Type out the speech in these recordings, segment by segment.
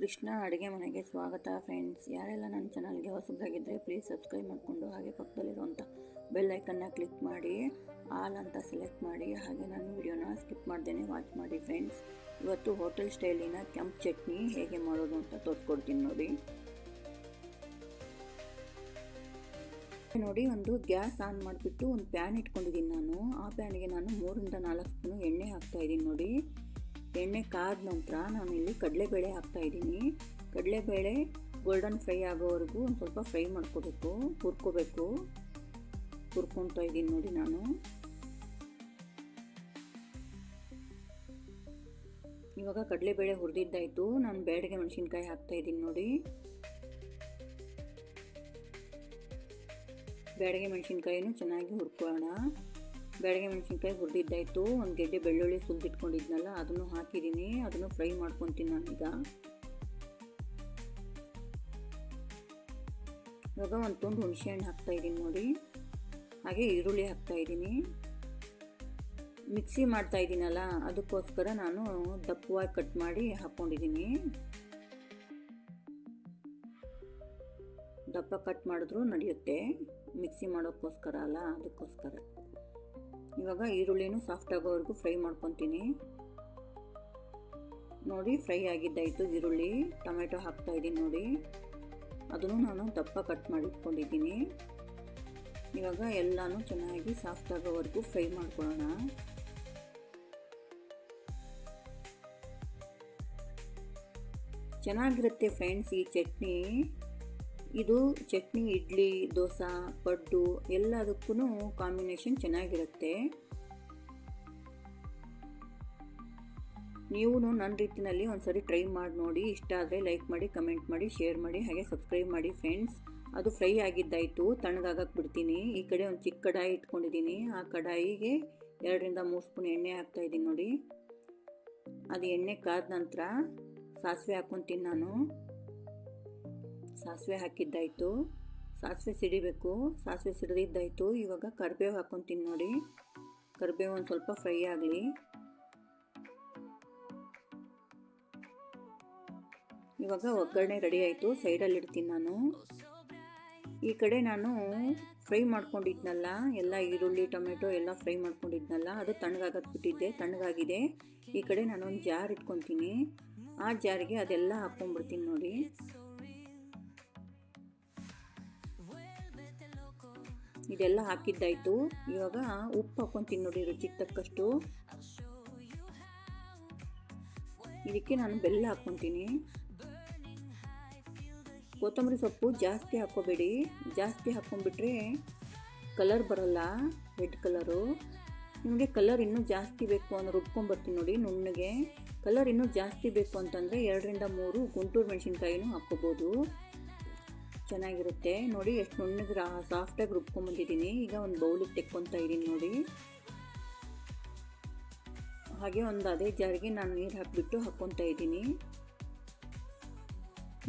ಕೃಷ್ಣ ಅಡುಗೆ ಮನೆಗೆ ಸ್ವಾಗತ ಫ್ರೆಂಡ್ಸ್ ಯಾರೆಲ್ಲ ನನ್ನ ಚಾನಲ್ಗೆ ಹೊಸದಾಗಿದ್ದರೆ ಪ್ಲೀಸ್ ಸಬ್ಸ್ಕ್ರೈಬ್ ಮಾಡಿಕೊಂಡು ಹಾಗೆ ಪಕ್ಕದಲ್ಲಿರುವಂಥ ಬೆಲ್ ಐಕನ್ನ ಕ್ಲಿಕ್ ಮಾಡಿ ಆಲ್ ಅಂತ ಸೆಲೆಕ್ಟ್ ಮಾಡಿ, ಹಾಗೆ ನನ್ನ ವಿಡಿಯೋನ ಸ್ಕಿಪ್ ಮಾಡ್ದೇನೆ ವಾಚ್ ಮಾಡಿ ಫ್ರೆಂಡ್ಸ್ ಇವತ್ತು ಹೋಟೆಲ್ ಸ್ಟೈಲಿನ ಕೆಂಪು ಚಟ್ನಿ ಹೇಗೆ ಮಾಡೋದು ಅಂತ ತೋರಿಸ್ಕೊಡ್ತೀನಿ ನೋಡಿ. ನೋಡಿ, ಒಂದು ಗ್ಯಾಸ್ ಆನ್ ಮಾಡಿಬಿಟ್ಟು ಒಂದು ಪ್ಯಾನ್ ಇಟ್ಕೊಂಡಿದ್ದೀನಿ ನಾನು. ಆ ಪ್ಯಾನಿಗೆ ನಾನು ಮೂರಿಂದ ನಾಲ್ಕು ಸ್ಪೂನು ಎಣ್ಣೆ ಹಾಕ್ತಾಯಿದ್ದೀನಿ ನೋಡಿ. ಎಣ್ಣೆ ಕಾದ ನಂತರ ಇಲ್ಲಿ ಕಡಲೆಬೇಳೆ ಹಾಕ್ತಾಯಿದ್ದೀನಿ ಕಡಲೆಬೇಳೆ ಗೋಲ್ಡನ್ ಫ್ರೈ ಆಗೋವರೆಗೂ ಒಂದು ಸ್ವಲ್ಪ ಫ್ರೈ ಮಾಡ್ಕೋಬೇಕು, ಹುರ್ಕೋಬೇಕು. ಹುರ್ಕೊತಾ ಇದ್ದೀನಿ ನೋಡಿ ನಾನು. ಇವಾಗ ಕಡಲೆಬೇಳೆ ಹುರಿದಿದ್ದಾಯಿತು. ನಾನು ಬೇಡಿಗೆ ಮೆಣಸಿನ್ಕಾಯಿ ಹಾಕ್ತಾಯಿದ್ದೀನಿ ನೋಡಿ. ಬೇಡಿಗೆ ಮೆಣಸಿನ್ಕಾಯಿನೂ ಚೆನ್ನಾಗಿ ಹುರ್ಕೊಳ್ಳೋಣ. ಬ್ಯಾಡಗೆ ಮೆಣಸಿನ್ಕಾಯಿ ಹುರಿದಿದ್ದಾಯಿತು. ಒಂದು ಗೆಡ್ಡೆ ಬೆಳ್ಳುಳ್ಳಿ ಸುಲಿದಿಟ್ಕೊಂಡಿದ್ನಲ್ಲ ಅದನ್ನು ಹಾಕಿದ್ದೀನಿ ಅದನ್ನು ಫ್ರೈ ಮಾಡ್ಕೊತೀನಿ ನಾನೀಗ. ಇವಾಗ ಒಂದು ತುಂಡು ಹುಣಸೆಹಣ್ಣು ಹಾಕ್ತಾಯಿದ್ದೀನಿ ನೋಡಿ. ಹಾಗೆ ಈರುಳ್ಳಿ ಹಾಕ್ತಾಯಿದ್ದೀನಿ ಮಿಕ್ಸಿ ಮಾಡ್ತಾ ಇದ್ದೀನಲ್ಲ ಅದಕ್ಕೋಸ್ಕರ ನಾನು ದಪ್ಪವಾಗಿ ಕಟ್ ಮಾಡಿ ಹಾಕ್ಕೊಂಡಿದ್ದೀನಿ ದಪ್ಪ ಕಟ್ ಮಾಡಿದ್ರೂ ನಡೆಯುತ್ತೆ. ಮಿಕ್ಸಿ ಮಾಡೋಕ್ಕೋಸ್ಕರ ಅಲ್ಲ, ಅದಕ್ಕೋಸ್ಕರ. ಇವಾಗ ಈರುಳ್ಳಿನೂ ಸಾಫ್ಟ್ ಆಗೋವರೆಗೂ ಫ್ರೈ ಮಾಡ್ಕೊತೀನಿ. ನೋಡಿ ಫ್ರೈ ಆಗಿದ್ದಾಯಿತು ಈರುಳ್ಳಿ. ಟೊಮೆಟೊ ಹಾಕ್ತಾ ಇದ್ದೀನಿ ನೋಡಿ. ಅದನ್ನು ನಾನು ದಪ್ಪ ಕಟ್ ಮಾಡಿಟ್ಕೊಂಡಿದ್ದೀನಿ. ಇವಾಗ ಎಲ್ಲನೂ ಚೆನ್ನಾಗಿ ಸಾಫ್ಟ್ ಆಗೋವರೆಗೂ ಫ್ರೈ ಮಾಡ್ಕೊಳ್ಳೋಣ. ಚೆನ್ನಾಗಿರುತ್ತೆ ಫ್ರೆಂಡ್ಸ್ ಈ ಚಟ್ನಿ. ಇದು ಚಟ್ನಿ, ಇಡ್ಲಿ, ದೋಸೆ, ಪಡ್ಡು ಎಲ್ಲದಕ್ಕೂ ಕಾಂಬಿನೇಷನ್ ಚೆನ್ನಾಗಿರುತ್ತೆ. ನೀವು ನನ್ನ ರೀತಿಯಲ್ಲಿ ಒಂದ್ಸರಿ ಟ್ರೈ ಮಾಡಿ ನೋಡಿ. ಇಷ್ಟ ಆದರೆ ಲೈಕ್ ಮಾಡಿ ಕಮೆಂಟ್ ಮಾಡಿ ಶೇರ್ ಮಾಡಿ, ಹಾಗೆ ಸಬ್ಸ್ಕ್ರೈಬ್ ಮಾಡಿ ಫ್ರೆಂಡ್ಸ್ ಅದು ಫ್ರೈ ಆಗಿದ್ದಾಯಿತು ತಣ್ಣಗಾಗಕ್ಕೆ ಬಿಡ್ತೀನಿ. ಈ ಕಡೆ ಒಂದು ಚಿಕ್ಕ ಕಡಾಯಿ ಇಟ್ಕೊಂಡಿದ್ದೀನಿ. ಆ ಕಡಾಯಿಗೆ ಎರಡರಿಂದ ಮೂರು ಸ್ಪೂನ್ ಎಣ್ಣೆ ಹಾಕ್ತಾಯಿದ್ದೀನಿ ನೋಡಿ. ಅದು ಎಣ್ಣೆ ಕಾದ ನಂತರ ಸಾಸಿವೆ ಹಾಕ್ಕೊತೀನಿ ನಾನು. ಸಾಸಿವೆ ಹಾಕಿದ್ದಾಯಿತು. ಸಾಸಿವೆ ಸಿಡಿಬೇಕು. ಸಾಸಿವೆ ಸಿಡಿದಿದ್ದಾಯಿತು. ಇವಾಗ ಕರಿಬೇವು ಹಾಕ್ಕೊತೀನಿ ನೋಡಿ. ಕರಿಬೇವು ಒಂದು ಸ್ವಲ್ಪ ಫ್ರೈ ಆಗಲಿ. ಇವಾಗ ಒಗ್ಗರಣೆ ರೆಡಿ ಆಯಿತು. ಸೈಡಲ್ಲಿ ಇಡ್ತೀನಿ ನಾನು. ಈ ಕಡೆ ನಾನು ಫ್ರೈ ಮಾಡ್ಕೊಂಡಿದ್ನಲ್ಲ, ಎಲ್ಲ ಈರುಳ್ಳಿ, ಟೊಮೆಟೊ ಎಲ್ಲ ಫ್ರೈ ಮಾಡ್ಕೊಂಡಿದ್ನಲ್ಲ, ಅದು ತಣ್ಣಗಾಗಕ್ಕೆ ಬಿಟ್ಟಿದ್ದೆ ತಣ್ಣಗಾಗಿದೆ. ಈ ಕಡೆ ನಾನು ಒಂದು ಜಾರ್ ಇಟ್ಕೊತೀನಿ. ಆ ಜಾರಿಗೆ ಅದೆಲ್ಲ ಹಾಕ್ಕೊಂಡ್ಬಿಡ್ತೀನಿ ನೋಡಿ. ಇದೆಲ್ಲ ಹಾಕಿದ್ದಾಯಿತು. ಇವಾಗ ಉಪ್ಪು ಹಾಕ್ಕೊಂತೀನಿ ನೋಡಿ ರುಚಿಗೆ ತಕ್ಕಷ್ಟು ಇದಕ್ಕೆ ನಾನು ಬೆಲ್ಲ ಹಾಕ್ಕೊತೀನಿ ಕೊತ್ತಂಬರಿ ಸೊಪ್ಪು ಜಾಸ್ತಿ ಹಾಕ್ಕೋಬೇಡಿ. ಜಾಸ್ತಿ ಹಾಕ್ಕೊಂಡ್ಬಿಟ್ರೆ ಕಲರ್ ಬರಲ್ಲ, ರೆಡ್ ಕಲರು. ನಿಮಗೆ ಕಲರ್ ಇನ್ನೂ ಜಾಸ್ತಿ ಬೇಕು ಅಂದ್ರೆ ರುಬ್ಕೊಂಬರ್ತೀನಿ ನೋಡಿ ನುಣ್ಣಗೆ. ಕಲರ್ ಇನ್ನೂ ಜಾಸ್ತಿ ಬೇಕು ಅಂತಂದರೆ ಎರಡರಿಂದ ಮೂರು ಗುಂಟೂರು ಮೆಣಸಿನ್ಕಾಯಿನೂ ಹಾಕ್ಕೋಬೋದು. ಚೆನ್ನಾಗಿರುತ್ತೆ. ನೋಡಿ, ಎಷ್ಟು ನುಣ್ಣಗೆ ಸಾಫ್ಟಾಗಿ ರುಬ್ಕೊಂಬಂದಿದ್ದೀನಿ ಈಗ ಒಂದು ಬೌಲಿಗೆ ತೆಕ್ಕೊತಾ ಇದ್ದೀನಿ ನೋಡಿ. ಹಾಗೆ ಒಂದು ಅದೇ ಜಾರಿಗೆ ನಾನು ನೀರು ಹಾಕಿಬಿಟ್ಟು ಹಾಕ್ಕೊತಾ ಇದ್ದೀನಿ.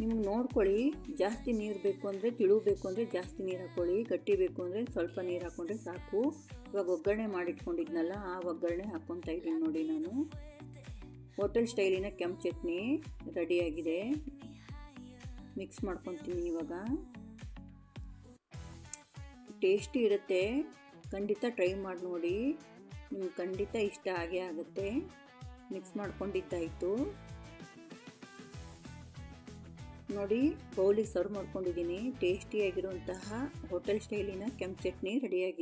ನಿಮ್ಗೆ ನೋಡ್ಕೊಳ್ಳಿ, ಜಾಸ್ತಿ ನೀರು ಬೇಕು ಅಂದರೆ ತಿಳು, ಬೇಕು ಅಂದರೆ ಜಾಸ್ತಿ ನೀರು ಹಾಕ್ಕೊಳ್ಳಿ ಗಟ್ಟಿ ಬೇಕು ಅಂದರೆ ಸ್ವಲ್ಪ ನೀರು ಹಾಕ್ಕೊಂಡ್ರೆ ಸಾಕು. ಇವಾಗ ಒಗ್ಗರಣೆ ಮಾಡಿಟ್ಕೊಂಡಿದ್ನಲ್ಲ, ಆ ಒಗ್ಗರಣೆ ಹಾಕ್ಕೊತಾ ಇದ್ದೀನಿ ನೋಡಿ ನಾನು. ಹೋಟೆಲ್ ಸ್ಟೈಲಿನ ಕೆಂಪು ಚಟ್ನಿ ರೆಡಿಯಾಗಿದೆ ಮಿಕ್ಸ್ ಮಾಡ್ಕೊತೀನಿ ಇವಾಗ. ಟೇಸ್ಟಿ ಇರುತ್ತೆ. ಖಂಡಿತ ಟ್ರೈ ಮಾಡಿ ನೋಡಿ. ನಿಮ್ಗೆ ಖಂಡಿತ ಇಷ್ಟ ಆಗೇ ಆಗುತ್ತೆ. ಮಿಕ್ಸ್ ಮಾಡ್ಕೊಂಡಿದ್ದಾಯಿತು. ನೋಡಿ ಬೌಲಿಗೆ ಸರ್ವ್ ಮಾಡ್ಕೊಂಡಿದ್ದೀನಿ. ಟೇಸ್ಟಿಯಾಗಿರುವಂತಹ ಹೋಟೆಲ್ ಸ್ಟೈಲಿನ ಕೆಂಪು ಚಟ್ನಿ ರೆಡಿಯಾಗಿದೆ